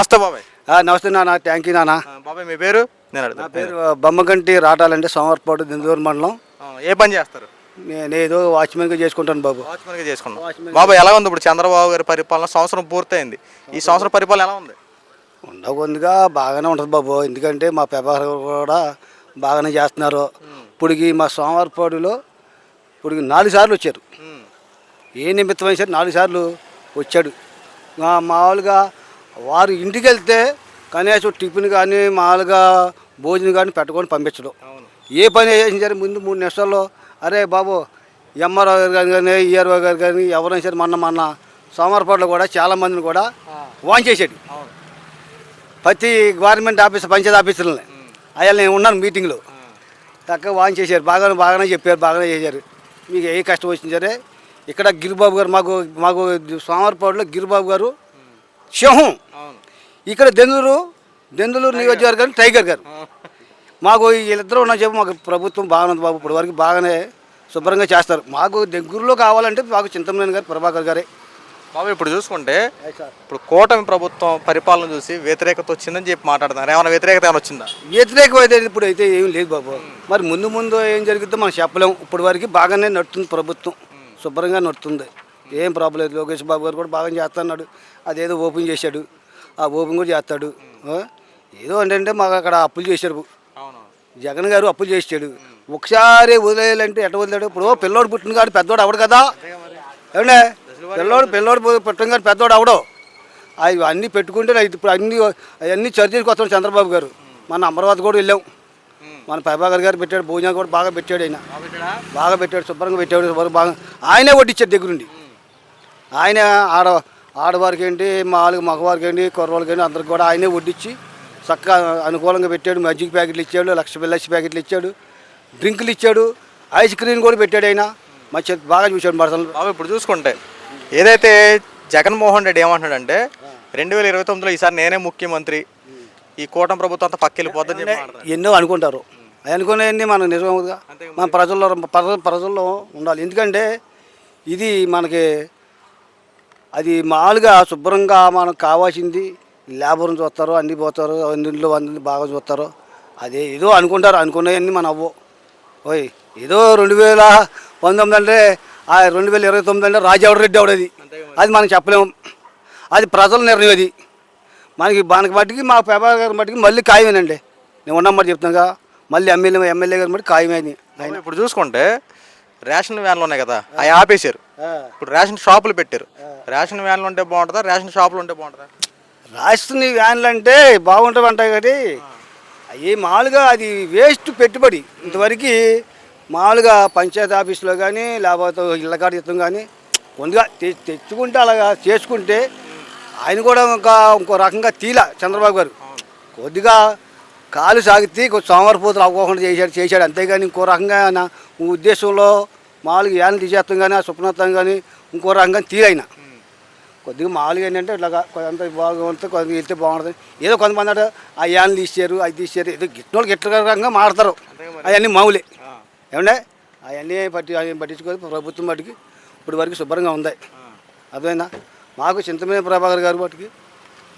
నమస్తే బాబాయ్. నమస్తే నాన్న థ్యాంక్ యూ నాన్న. బాబాయ్ మీ పేరు? నేను నా పేరు బొమ్మగంటి రాటాలంటే సోమవారపాటు దిందూరు మండలం. ఏ పని చేస్తారు? నేను ఏదో వాచ్మెన్గా చేసుకుంటాను బాబు. వాచ్మెన్గా చేసుకున్నాం బాబాయ్ ఎలా ఉంది ఇప్పుడు చంద్రబాబు గారి పరిపాలన? సంవత్సరం పూర్తయింది. ఈ సంవత్సరం పరిపాలన ఎలా ఉంది? ఉండకొందిగా బాగానే ఉంటుంది బాబు. ఎందుకంటే మా పెపారు కూడా బాగానే చేస్తున్నారు. ఇప్పటికి మా సోమవారపాడులో ఇప్పటికి నాలుగు సార్లు వచ్చారు. ఏ నిమిత్తమైన సరే నాలుగు సార్లు వచ్చాడు. మామూలుగా వారు ఇంటికి వెళ్తే కనీసం టిఫిన్ కానీ మామూలుగా భోజనం కానీ పెట్టుకొని పంపించడం. ఏ పని చేసినా సరే ముందు మూడు నిమిషాల్లో అరే బాబు ఎంఆర్ఓ గారు కానీ కానీ ఈఆర్ఓ గారు కానీ ఎవరైనా సరే మొన్న మొన్న సోమవారపాటులో కూడా చాలా మందిని కూడా వాన్ చేసాడు ప్రతి గవర్నమెంట్ ఆఫీస్ పంచాయతీ ఆఫీసులని. అయ్యా నేను ఉన్నాను మీటింగ్లో. చక్కగా వాన్ చేశారు. బాగానే బాగానే చెప్పారు బాగానే చేశారు. మీకు ఏ కష్టం వచ్చింది సరే ఇక్కడ గిరిబాబు గారు మాకు మాకు సోమవారపాడులో గిరిబాబు గారు సింహం ఇక్కడ దెందులూరు దెందులూరు నియోజకవర్గం టైగర్ గారు. మాకు వీళ్ళిద్దరూ ఉన్న చెప్పి మాకు ప్రభుత్వం బాగుంది బాబు ఇప్పుడు వరకు బాగానే శుభ్రంగా చేస్తారు. మాకు దగ్గరలో కావాలంటే మాకు చింతమనేని గారు ప్రభాకర్ గారే. బాబాయ్ ఇప్పుడు చూసుకుంటే ఇప్పుడు కూటమి ప్రభుత్వం పరిపాలన చూసి వ్యతిరేకత వచ్చిందని చెప్పి మాట్లాడుతున్నారు. ఏమైనా వ్యతిరేకత ఏమైనా వచ్చిందా? వ్యతిరేకం అయితే ఇప్పుడు అయితే ఏం లేదు బాబు. మరి ముందు ముందు ఏం జరుగుతుందో మనం చెప్పలేం. ఇప్పుడు వరకు బాగానే నడుతుంది ప్రభుత్వం. శుభ్రంగా నడుతుంది. ఏం ప్రాబ్లం లేదు. లోకేష్ బాబు గారు కూడా బాగా చేస్తున్నాడు. అదేదో ఓపెన్ చేశాడు. ఆ ఓపెన్ కూడా చేస్తాడు? ఏదో అంటే మాకు అక్కడ అప్పులు చేశాడు జగన్ గారు అప్పులు చేసాడు ఒకసారి వదిలేయాలంటే ఎట్ట వదిలేడు? ఇప్పుడు పిల్లోడు పుట్టిన కాడు పెద్దోడు అవడు కదా. ఏమండే? పిల్లోడు పిల్లోడు పుట్టిన కాడు పెద్దోడు అవడు. అవి అన్నీ పెట్టుకుంటే ఇప్పుడు అన్ని అవన్నీ చర్చలకు వస్తాం చంద్రబాబు గారు. మన అమరావతి కూడా వెళ్ళాం. మన ప్రభాకర్ గారు పెట్టాడు. భోజనాలు కూడా బాగా పెట్టాడు ఆయన. బాగా పెట్టాడు? శుభ్రంగా పెట్టాడు. బాగా ఆయనే వడ్డిచ్చాడు దగ్గరుండి. ఆయన ఆడ ఆడవారికి ఏంటి మామూలుగా మగవారికి ఏంటి కుర్రవాళ్ళకి ఏంటి అందరికి కూడా ఆయనే వడ్డిచ్చి చక్కగా అనుకూలంగా పెట్టాడు. మజ్జిగ ప్యాకెట్లు ఇచ్చాడు లక్ష బిల్లక్ష ప్యాకెట్లు ఇచ్చాడు డ్రింకులు ఇచ్చాడు ఐస్ క్రీమ్ కూడా పెట్టాడు ఆయన. మంచి బాగా చూశాడు మరసలు. బాబాయ్ ఇప్పుడు చూసుకుంటే ఏదైతే జగన్మోహన్ రెడ్డి ఏమంటున్నాడంటే రెండు వేల ఇరవై తొమ్మిదిలో ఈసారి నేనే ముఖ్యమంత్రి ఈ కూటమి ప్రభుత్వం అంతా మాట్లాడుతున్నారు. ఎన్నో అనుకుంటారు. అవి అనుకునేవన్నీ మనం నిజమవుగా మన ప్రజల్లో ప్రజ- ప్రజల్లో ఉండాలి. ఎందుకంటే ఇది మనకి అది మామూలుగా శుభ్రంగా మనకు కావాల్సింది లేబర్ని చూస్తారు అన్ని పోతారు అన్నింటిలో అందులో బాగా చూస్తారు. అదే ఏదో అనుకుంటారు అనుకునేవన్నీ మన అవ్వు ఓయ్ ఏదో రెండు వేల పంతొమ్మిది అంటే ఆ రెండు వేల ఇరవై తొమ్మిది అంటే రాజావడ రెడ్డి అవడది అది. మనం చెప్పలేము. అది ప్రజల నిర్ణయం అది. మనకి మనకి మట్టికి మా ప్రభాకర్ గారి మట్టికి మళ్ళీ ఖాయమేనండి. నేను ఉన్నమాట చెప్తున్నాగా మళ్ళీ ఎమ్మెల్యే ఎమ్మెల్యే గారి మట్టి ఖాయమే ఇప్పుడు చూసుకుంటే రేషన్ వ్యాన్లు ఉన్నాయి కదా అవి ఆపేశారు. ఇప్పుడు రేషన్ షాపులు పెట్టారు. రేషన్ వ్యాన్లు ఉంటే బాగుంటుందా రేషన్ షాపులు ఉంటే బాగుంటుందా? రాష్ట్రం వ్యాన్లు అంటే బాగుంటుంది అంటాయి కానీ అవి మామూలుగా అది వేస్ట్ పెట్టుబడి. ఇంతవరకు మామూలుగా పంచాయతీ ఆఫీస్లో కానీ లేకపోతే ఇళ్ళ కాడ ఇస్తాం కానీ కొద్దిగా తె- తెచ్చుకుంటే అలాగా చేసుకుంటే ఆయన కూడా ఇంకా ఇంకో రకంగా తీల చంద్రబాబు గారు. కొద్దిగా కాలు సాగితే కొంచెం సోమవారపోతులు అవ్వకుండా చేశాడు చేశాడు. అంతేగాని ఇంకో రకంగా నా ఉద్దేశంలో మామూలుగా యాన్లు తీసేస్తాం కానీ ఆ సుప్నత్తం కానీ ఇంకో రకంగా తీరైనా. కొద్దిగా మామూలుగా ఏంటంటే ఇట్లా కొంత బాగుంటుంది కొద్దిగా వెళ్తే బాగుంటుంది. ఏదో కొంతమంది అంటే ఆ యాన్లు తీసారు అది తీసారు ఏదో గిట్టినోళ్ళు గిట్ల రకంగా మాడతారు అవన్నీ మామూలే. ఏమండే? అవన్నీ పట్టి అవన్నీ పట్టించుకొని ప్రభుత్వం మటుకి ఇప్పుడు వరకు శుభ్రంగా ఉంది. అర్థమైందా? మాకు చింతమైన ప్రభాకర్ గారు మటుకి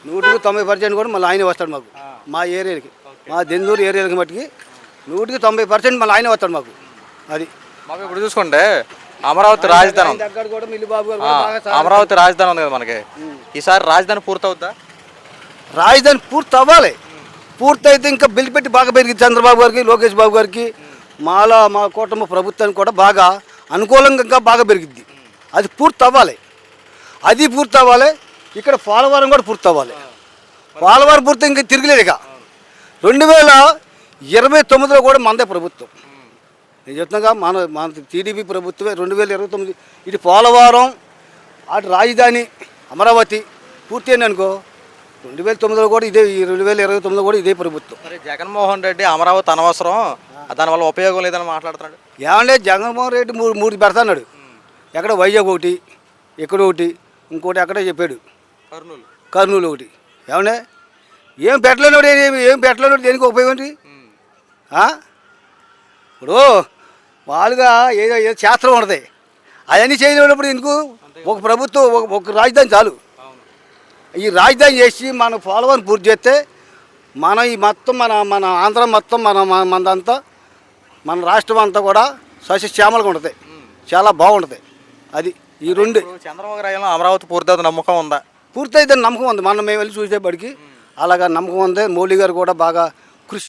నూటికి తొంభై పర్సెంట్ కూడా మళ్ళీ ఆయనే వస్తాడు మాకు. మా ఏరియాకి. మా దెందూరు ఏరియాకి మటుకి నూటికి తొంభై పర్సెంట్ మళ్ళీ ఆయనే వస్తాడు మాకు. అది. మాకు ఇప్పుడు చూసుకుంటే అమరావతి రాజధాని. దగ్గర కూడా గారు కూడా బాగా అమరావతి రాజధాని ఉంది కదా మనకి. ఈసారి రాజధాని పూర్తవుద్దా? రాజధాని పూర్తి అవ్వాలి పూర్తయితే ఇంకా బిల్లు పెట్టి బాగా పెరిగింది చంద్రబాబు గారికి లోకేష్ బాబు గారికి. మాలా మా కూటమి ప్రభుత్వానికి కూడా బాగా అనుకూలంగా ఇంకా బాగా పెరిగిద్ది అది పూర్తి అవ్వాలి అది పూర్తి అవ్వాలి ఇక్కడ పోలవరం కూడా పూర్తి అవ్వాలి పోలవరం పూర్తి ఇంకా తిరగలేదు ఇక రెండు వేల ఇరవై తొమ్మిదిలో కూడా మనదే ప్రభుత్వం. నేను చెప్తున్నాగా మన మన టీడీపీ ప్రభుత్వమే రెండు వేల ఇరవై తొమ్మిది. ఇది పోలవరం అటు రాజధాని అమరావతి పూర్తి అయింది అనుకో రెండు వేల తొమ్మిదిలో కూడా ఇదే ఈ రెండు వేల ఇరవై తొమ్మిదిలో కూడా ఇదే ప్రభుత్వం. మరి జగన్మోహన్ రెడ్డి అమరావతి అనవసరం దానివల్ల ఉపయోగం లేదని మాట్లాడుతున్నాడు. ఏమంటే జగన్మోహన్ రెడ్డి మూడు మూడు పెడతాడు ఎక్కడ వైజాగ్ ఒకటి ఎక్కడ ఒకటి ఇంకోటి అక్కడే చెప్పాడు. కర్నూలు. కర్నూలు ఒకటి. ఏమండే? ఏం పెట్టలేనోడు ఏం ఏం పెట్టలేనోడు దేనికి ఉపయోగం ఇప్పుడు మామూలుగా ఏదో ఏదో శాస్త్రం ఉంటుంది. అవన్నీ చేయలేనప్పుడు ఎందుకు? ఒక ప్రభుత్వం ఒక ఒక రాజధాని చాలు. ఈ రాజధాని చేసి మన పోలవరం పూర్తి చేస్తే మన ఈ మొత్తం మన మన ఆంధ్ర మొత్తం మన మన- మనదంతా మన రాష్ట్రం అంతా కూడా సస్యశ్యామలుగా ఉంటుంది. చాలా బాగుంటుంది. అది ఈ రెండు. చంద్రబాబు రాయంలో అమరావతి పూర్తవుతుంది నమ్మకం ఉందా? పూర్తయితే నమ్మకం ఉంది. మనం మేము వెళ్ళి చూసేప్పటికి అలాగా నమ్మకం ఉంది. మౌలి గారు కూడా బాగా